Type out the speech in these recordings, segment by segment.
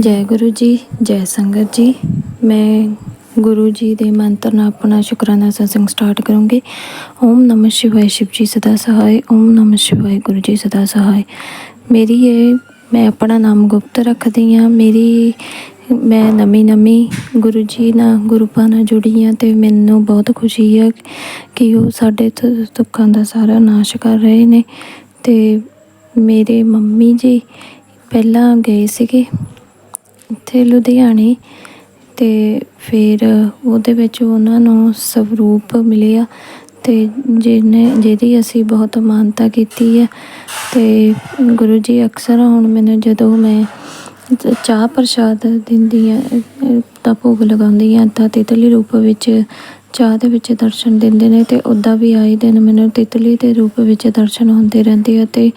ਜੈ ਗੁਰੂ ਜੀ, ਜੈ ਸੰਗਤ ਜੀ। ਮੈਂ ਗੁਰੂ ਜੀ ਦੇ ਮੰਤਰ ਨਾਲ ਆਪਣਾ ਸ਼ੁਕਰਾਨਾ ਸਤਸੰਗ ਸਟਾਰਟ ਕਰੂੰਗੀ। ਓਮ ਨਮঃ ਸ਼ਿਵਾय ਸ਼ਿਵ ਜੀ ਸਦਾ ਸਹਾਇ ਓਮ ਨਮঃ ਸ਼ਿਵਾय ਗੁਰੂ ਜੀ ਸਦਾ ਸਹਾਇ ਮੇਰੀ ਇਹ, ਮੈਂ ਆਪਣਾ ਨਾਮ ਗੁਪਤ ਰੱਖਦੀ ਹਾਂ। ਮੇਰੀ, ਮੈਂ ਨਵੀਂ ਨਵੀਂ ਗੁਰੂ ਜੀ ਨਾਲ, ਗੁਰੂਪਾਂ ਨਾਲ ਜੁੜੀ ਹਾਂ ਤੇ ਮੈਨੂੰ ਬਹੁਤ ਖੁਸ਼ੀ ਹੈ ਕਿ ਉਹ ਸਾਡੇ ਤ- ਦੁੱਖਾਂ ਦਾ ਸਾਰਾ ਨਾਸ਼ ਕਰ ਰਹੇ ਨੇ। ਤੇ ਮੇਰੇ ਮੰਮੀ ਜੀ ਪਹਿਲਾਂ ਗਏ ਸੀਗੇ। ਇੱਥੇ ਲੁਧਿਆਣੇ ਅਤੇ ਫਿਰ ਉਹਦੇ ਵਿੱਚ ਉਹਨਾਂ ਨੂੰ ਸਵਰੂਪ ਮਿਲਿਆ ਅਤੇ ਜਿਹਨੇ, ਜਿਹਦੀ ਅਸੀਂ ਬਹੁਤ ਮਾਨਤਾ ਕੀਤੀ ਹੈ ਅਤੇ ਗੁਰੂ ਜੀ ਅਕਸਰ ਹੁਣ ਮੈਨੂੰ ਜਦੋਂ ਮੈਂ ਚਾਹ ਪ੍ਰਸ਼ਾਦ ਦਿੰਦੀ ਆ ਤਾਂ ਭੋਗ ਲਗਾਉਂਦੀ ਆ ਤਾਂ ਤਿਤਲੀ ਰੂਪ ਵਿੱਚ ਚਾਹ ਦੇ ਵਿੱਚ ਦਰਸ਼ਨ ਦਿੰਦੇ ਨੇ ਤੇ ਉੱਦਾਂ ਵੀ ਆਏ ਦਿਨ ਮੈਨੂੰ ਤਿਤਲੀ ਦੇ ਰੂਪ ਵਿੱਚ ਦਰਸ਼ਨ ਹੁੰਦੇ ਰਹਿੰਦੇ ਆ ਤੇ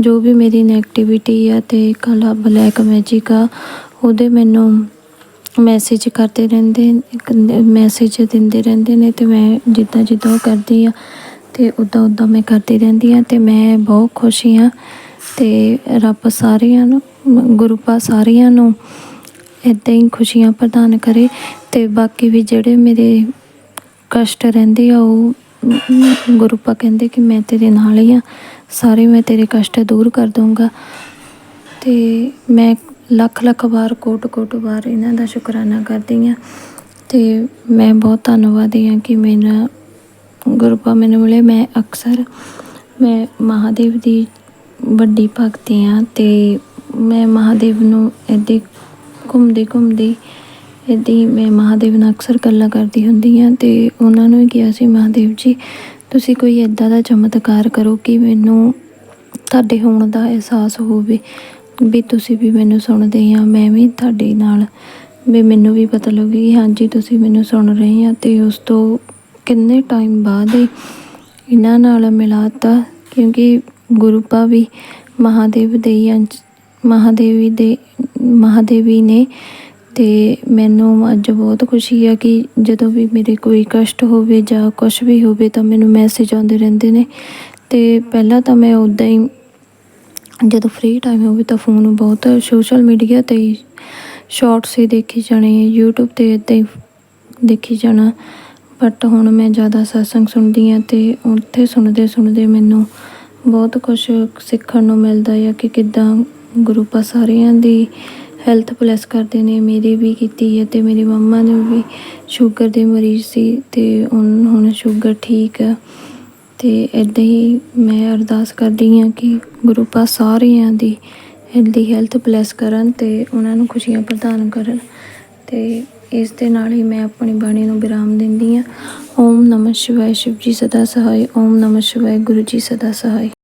ਜੋ ਵੀ ਮੇਰੀ ਨੈਗੇਟਿਵਿਟੀ ਆ ਤੇ ਕਾਲਾ, ਬਲੈਕ ਮੈਜਿਕ ਆ ਉਹਦੇ ਮੈਨੂੰ ਮੈਸੇਜ ਕਰਦੇ ਰਹਿੰਦੇ ਮੈਸੇਜ ਦਿੰਦੇ ਰਹਿੰਦੇ ਨੇ ਤੇ ਮੈਂ ਜਿੱਦਾਂ ਜਿੱਦਾਂ ਉਹ ਕਰਦੀ ਆ ਤੇ ਉਦਾਂ ਉਦਾਂ ਮੈਂ ਕਰਦੀ ਰਹਿੰਦੀ ਆ ਤੇ ਮੈਂ ਬਹੁਤ ਖੁਸ਼ ਹਾਂ ਤੇ ਰੱਬ ਸਾਰਿਆਂ ਨੂੰ ਗੁਰੂ ਪਾ ਸਾਰਿਆਂ ਨੂੰ ਇਦਾਂ ਹੀ ਖੁਸ਼ੀਆਂ ਪ੍ਰਦਾਨ ਕਰੇ ਤੇ ਬਾਕੀ ਵੀ ਜਿਹੜੇ ਮੇਰੇ ਕਸ਼ਟ ਰਹਿੰਦੇ ਆ ਉਹ ਮ, ਗੁਰੂ ਪਾ ਕਹਿੰਦੇ ਕਿ ਮੈਂ ਤੇਰੇ ਨਾਲ ਹੀ ਆ ਸਾਰੇ ਮੈਂ ਤੇਰੇ ਕਸ਼ਟ ਦੂਰ ਕਰ ਦਊਂਗਾ। ਤੇ ਮੈਂ ਲੱਖ ਲੱਖ ਵਾਰ, ਕੋਟ ਕੋਟ ਵਾਰ ਇਹਨਾਂ ਦਾ ਸ਼ੁਕਰਾਨਾ ਕਰਦੀ ਹਾਂ। ਤੇ ਮੈਂ ਬਹੁਤ ਧੰਨਵਾਦੀ ਹਾਂ ਕਿ ਮੇਰਾ ਗੁਰੂਪਾ ਮੈਨੂੰ ਮਿਲੇ। ਮੈਂ ਅਕਸਰ ਮੈਂ ਮਹਾਦੇਵ ਦੀ ਵੱਡੀ ਭਗਤੀ ਹਾਂ ਤੇ ਮੈਂ ਮਹਾਦੇਵ ਨੂੰ ਇੱਦਾਂ ਘੁੰਮਦੀ ਘੁੰਮਦੀ ਇੱਦਾਂ ਹੀ ਮੈਂ ਮਹਾਦੇਵ ਨਾਲ ਅਕਸਰ ਗੱਲਾਂ ਕਰਦੀ ਹੁੰਦੀ ਹਾਂ ਤੇ ਉਹਨਾਂ ਨੂੰ ਹੀ ਕਿਹਾ ਸੀ, ਮਹਾਦੇਵ ਜੀ, ਤੁਸੀਂ ਕੋਈ ਇੱਦਾਂ ਦਾ ਚਮਤਕਾਰ ਕਰੋ ਕਿ ਮੈਨੂੰ ਤੁਹਾਡੇ ਹੋਣ ਦਾ ਅਹਿਸਾਸ ਹੋਵੇ ਵੀ ਤੁਸੀਂ ਵੀ ਮੈਨੂੰ ਸੁਣਦੇ ਆ, ਮੈਂ ਵੀ ਤੁਹਾਡੇ ਨਾਲ। ਵੀ ਮੈਨੂੰ ਵੀ ਪਤਾ ਲੱਗੇ ਕਿ ਹਾਂਜੀ, ਤੁਸੀਂ ਮੈਨੂੰ ਸੁਣ ਰਹੇ ਆ ਤੇ ਉਸ ਤੋਂ ਕਿੰਨੇ ਟਾਈਮ ਬਾਅਦ ਇਹ ਇਹਨਾਂ ਨਾਲ ਮਿਲਾਤਾ ਕਿਉਂਕਿ ਗੁਰੂ ਪਾ ਵੀ ਮਹਾਦੇਵ ਦੇ ਹੀ ਅੰਸ਼, ਮਹਾਦੇਵੀ ਦੇ, ਮਹਾਦੇਵੀ ਨੇ ਤੇ ਮੈਨੂੰ ਅੱਜ ਬਹੁਤ ਖੁਸ਼ੀ ਆ ਕਿ ਜਦੋਂ ਵੀ ਮੇਰੇ ਕੋਈ ਕਸ਼ਟ ਹੋਵੇ ਜਾਂ ਕੁਝ ਵੀ ਹੋਵੇ ਤਾਂ ਮੈਨੂੰ ਮੈਸੇਜ ਆਉਂਦੇ ਰਹਿੰਦੇ ਨੇ। ਤੇ ਪਹਿਲਾਂ ਤਾਂ ਮੈਂ ਉਦਾਂ ਹੀ ਜਦੋਂ ਫ੍ਰੀ ਟਾਈਮ ਹੋਵੇ ਤਾਂ ਫੋਨ ਬਹੁਤ ਸੋਸ਼ਲ ਮੀਡੀਆ ਤੇ ਹੀ ਸ਼ਾਰਟਸ ਹੀ ਦੇਖੀ ਜਾਣੇ, YouTube ਤੇ ਇਦਾਂ ਹੀ ਦੇਖੀ ਜਾਣਾ। ਬਟ ਹੁਣ ਮੈਂ ਜ਼ਿਆਦਾ ਸਤਸੰਗ ਸੁਣਦੀ ਆ ਤੇ ਉੱਥੇ ਸੁਣਦੇ ਸੁਣਦੇ ਮੈਨੂੰ ਬਹੁਤ ਕੁਝ ਸਿੱਖਣ ਨੂੰ ਮਿਲਦਾ ਹੈ ਕਿ ਕਿੱਦਾਂ ਗਰੁੱਪਾਂ ਸਾਰਿਆਂ ਦੀ ਹੈਲਥ ਪਲੱਸ ਕਰਦੇ ਨੇ। ਮੇਰੀ ਵੀ ਕੀਤੀ ਹੈ ਤੇ ਮੇਰੀ ਮੰਮਾ ਨੇ ਵੀ ਸ਼ੂਗਰ ਦੇ ਮਰੀਜ਼ ਸੀ ਤੇ ਹੁਣ ਸ਼ੂਗਰ ਠੀਕ ਆ ਤੇ ਇਦਾਂ ਹੀ ਮੈਂ ਅਰਦਾਸ ਕਰਦੀ ਹਾਂ ਕਿ ਗੁਰੂ ਪਾ ਸਾਰਿਆਂ ਦੀ ਹੈਲਦੀ ਹੈਲਥ ਬਲੈਸ ਕਰਨ ਤੇ ਉਹਨਾਂ ਨੂੰ ਖੁਸ਼ੀਆਂ ਪ੍ਰਦਾਨ ਕਰਨ ਤੇ ਇਸ ਦੇ ਨਾਲ ਹੀ ਮੈਂ ਆਪਣੀ ਬਾਣੀ ਨੂੰ ਵਿਰਾਮ ਦਿੰਦੀ ਹਾਂ। ਓਮ ਨਮঃ ਸ਼ਿਵਾਏ ਸ਼ਿਵ ਜੀ ਸਦਾ ਸਹਾਇ ਓਮ ਨਮঃ ਸ਼ਿਵਾਏ ਗੁਰੂ ਜੀ ਸਦਾ ਸਹਾਇ